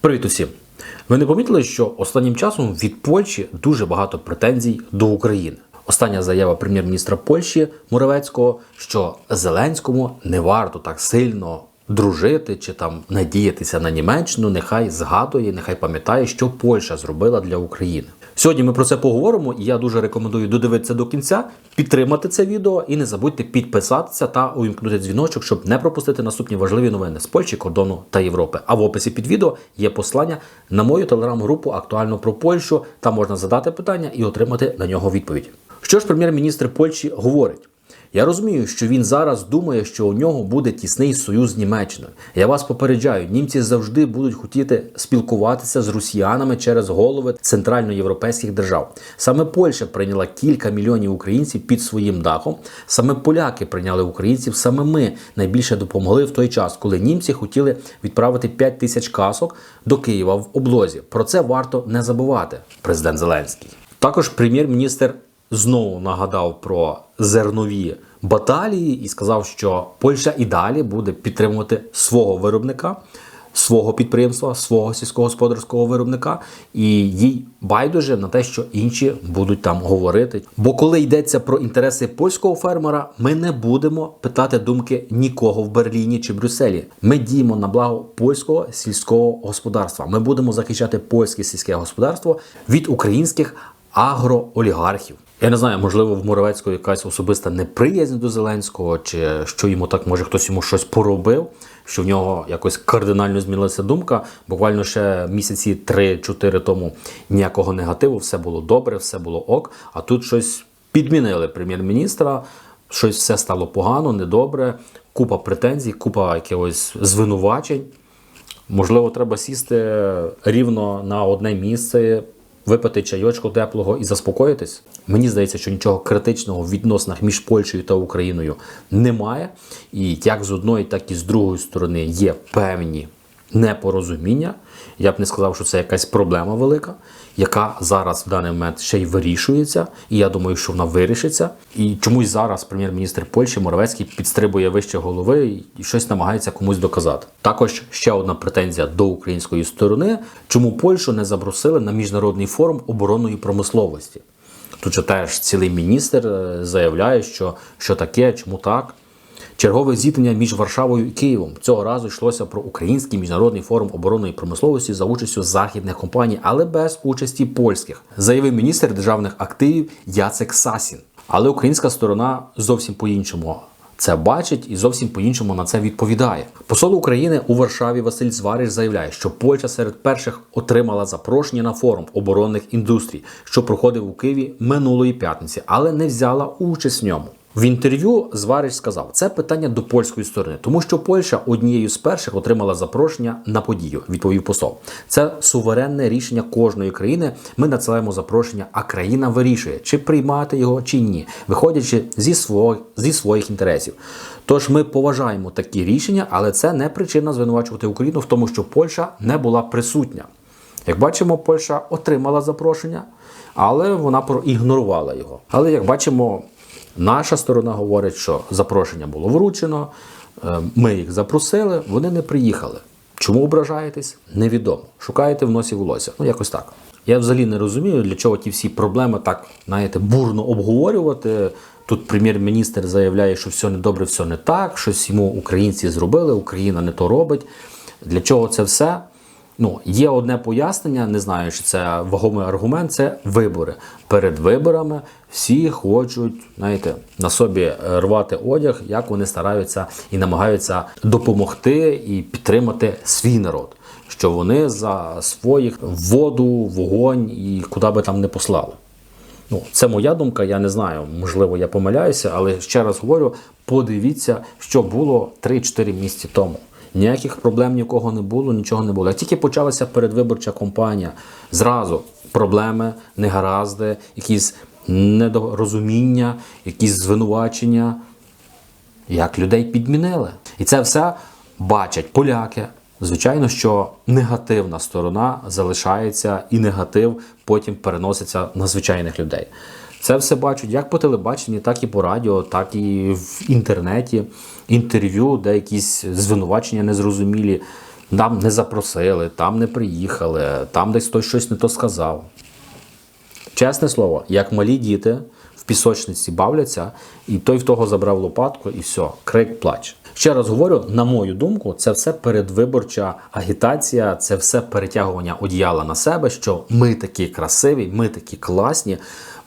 Привіт усім! Ви не помітили, що останнім часом від Польщі дуже багато претензій до України. Остання заява прем'єр-міністра Польщі Муравецького, що Зеленському не варто так сильно дружити чи там надіятися на Німеччину, нехай згадує, нехай пам'ятає, що Польща зробила для України. Сьогодні ми про це поговоримо, і я дуже рекомендую додивитися до кінця, підтримати це відео і не забудьте підписатися та увімкнути дзвіночок, щоб не пропустити наступні важливі новини з Польщі, кордону та Європи. А в описі під відео є послання на мою телеграм-групу актуально про Польщу. Там можна задати питання і отримати на нього відповідь. Що ж прем'єр-міністр Польщі говорить? Я розумію, що він зараз думає, що у нього буде тісний союз з Німеччиною. Я вас попереджаю, німці завжди будуть хотіти спілкуватися з росіянами через голови центральноєвропейських держав. Саме Польща прийняла кілька мільйонів українців під своїм дахом. Саме поляки прийняли українців. Саме ми найбільше допомогли в той час, коли німці хотіли відправити 5 тисяч касок до Києва в облозі. Про це варто не забувати. Президент Зеленський. Також прем'єр-міністр знову нагадав про зернові баталії і сказав, що Польща і далі буде підтримувати свого виробника, свого підприємства, свого сільськогосподарського виробника, і їй байдуже на те, що інші будуть там говорити. Бо коли йдеться про інтереси польського фермера, ми не будемо питати думки нікого в Берліні чи Брюсселі. Ми діємо на благо польського сільського господарства. Ми будемо захищати польське сільське господарство від українських агроолігархів. Я не знаю, можливо, в Муравецького якась особиста неприязнь до Зеленського, чи що йому так може хтось йому щось поробив, що в нього якось кардинально змінилася думка. Буквально ще місяці 3-4 тому ніякого негативу, все було добре, все було ок. А тут щось підмінили прем'єр-міністра, щось все стало погано, недобре, купа претензій, купа якихось звинувачень. Можливо, треба сісти рівно на одне місце, випити чайочку теплого і заспокоїтись. Мені здається, що нічого критичного в відносинах між Польщею та Україною немає. І як з одної, так і з другої сторони є певні непорозуміння. Я б не сказав, що це якась проблема велика, яка зараз в даний момент ще й вирішується. І я думаю, що вона вирішиться. І чомусь зараз прем'єр-міністр Польщі Моравецький підстрибує вище голови і щось намагається комусь доказати. Також ще одна претензія до української сторони, чому Польщу не запросили на міжнародний форум оборонної промисловості. Тут же теж цілий міністр е, заявляє, що, що таке, чому так. Чергове зіткнення між Варшавою і Києвом цього разу йшлося про український міжнародний форум оборонної промисловості за участю західних компаній, але без участі польських, заявив міністр державних активів Яцек Сасін. Але українська сторона зовсім по-іншому це бачить і зовсім по-іншому на це відповідає. Посол України у Варшаві Василь Зварич заявляє, що Польща серед перших отримала запрошення на форум оборонних індустрій, що проходив у Києві минулої п'ятниці, але не взяла участь в ньому. В інтерв'ю Зварич сказав, це питання до польської сторони, тому що Польща однією з перших отримала запрошення на подію. Відповів посол. Це суверенне рішення кожної країни. Ми надсилаємо запрошення, а країна вирішує, чи приймати його, чи ні, виходячи зі своїх, зі своїх інтересів. Тож ми поважаємо такі рішення, але це не причина звинувачувати Україну в тому, що Польща не була присутня. Як бачимо, Польща отримала запрошення, але вона проігнорувала його. Але як бачимо. Наша сторона говорить, що запрошення було вручено, е, ми їх запросили, вони не приїхали. Чому ображаєтесь? Невідомо. Шукаєте в носі волосся. Ну, якось так. Я взагалі не розумію, для чого ті всі проблеми так, знаєте, бурно обговорювати. Тут прем'єр-міністр заявляє, що все не добре, все не так, щось йому українці зробили, Україна не то робить. Для чого це все? Ну, є одне пояснення, не знаю, чи це вагомий аргумент, це вибори. Перед виборами всі хочуть, знаєте, на собі рвати одяг, як вони стараються і намагаються допомогти і підтримати свій народ. Що вони за своїх воду, вогонь і куди би там не послали. Ну, це моя думка, я не знаю, можливо, я помиляюся, але ще раз говорю: подивіться, що було 3-4 місяці тому. Ніяких проблем нікого не було, нічого не було. Як тільки почалася передвиборча кампанія, зразу проблеми, негаразди, якісь недорозуміння, якісь звинувачення, як людей підмінили. І це все бачать поляки. Звичайно, що негативна сторона залишається, і негатив потім переноситься на звичайних людей. Це все бачать як по телебаченні, так і по радіо, так і в інтернеті, інтерв'ю, де якісь звинувачення незрозумілі. нам не запросили, там не приїхали, там десь хтось щось не то сказав. Чесне слово, як малі діти в пісочниці бавляться, і той в того забрав лопатку, і все, крик плач. Ще раз говорю, на мою думку, це все передвиборча агітація, це все перетягування одіяла на себе, що ми такі красиві, ми такі класні.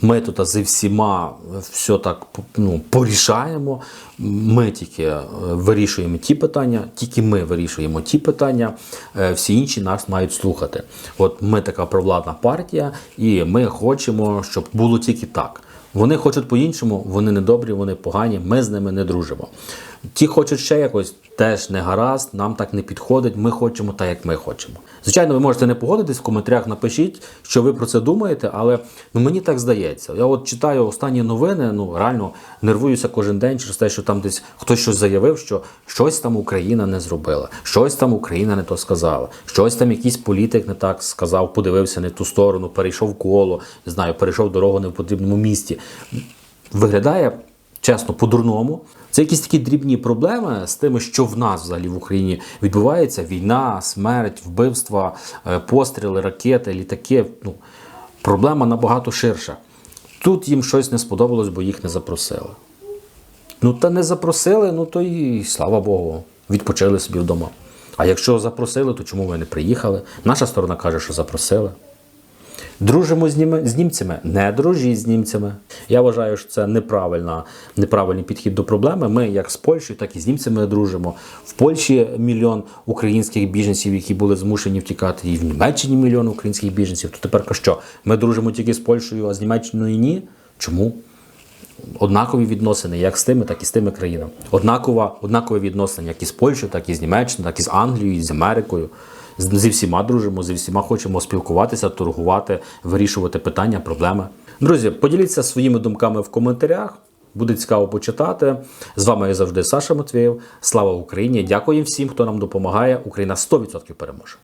Ми тут зі всіма все так ну, порішаємо. Ми тільки е, вирішуємо ті питання, тільки ми вирішуємо ті питання, е, всі інші нас мають слухати. От ми така провладна партія, і ми хочемо, щоб було тільки так. Вони хочуть по-іншому, вони недобрі, вони погані, ми з ними не дружимо. Ті хочуть ще якось, теж не гаразд, нам так не підходить, ми хочемо так, як ми хочемо. Звичайно, ви можете не погодитись, в коментарях напишіть, що ви про це думаєте, але ну, мені так здається. Я от читаю останні новини, ну реально нервуюся кожен день через те, що там десь хтось щось заявив, що щось там Україна не зробила, щось там Україна не то сказала, щось там якийсь політик не так сказав, подивився не ту сторону, перейшов коло, не знаю, перейшов дорогу не в потрібному місці. Виглядає чесно, по-дурному. Це якісь такі дрібні проблеми з тими, що в нас взагалі в Україні відбувається: війна, смерть, вбивства, е, постріли, ракети, літаки. Ну, проблема набагато ширша. Тут їм щось не сподобалось, бо їх не запросили. Ну, та не запросили, ну то і слава Богу, відпочили собі вдома. А якщо запросили, то чому ви не приїхали? Наша сторона каже, що запросили. Дружимо з, німи, з німцями, не дружіть з німцями. Я вважаю, що це неправильна, неправильний підхід до проблеми. Ми, як з Польщею, так і з німцями дружимо. В Польщі мільйон українських біженців, які були змушені втікати, і в Німеччині мільйон українських біженців. То тепер що? Ми дружимо тільки з Польщею, а з Німеччиною ні? Чому? Однакові відносини як з тими, так і з тими країнами. Однакова, однакові відносини як і з Польщею, так і з Німеччиною, так і з Англією, і з Америкою. Зі всіма дружимо, зі всіма хочемо спілкуватися, торгувати, вирішувати питання, проблеми. Друзі, поділіться своїми думками в коментарях. Буде цікаво почитати. З вами я завжди Саша Матвєєв. Слава Україні! Дякую всім, хто нам допомагає. Україна 100% переможе.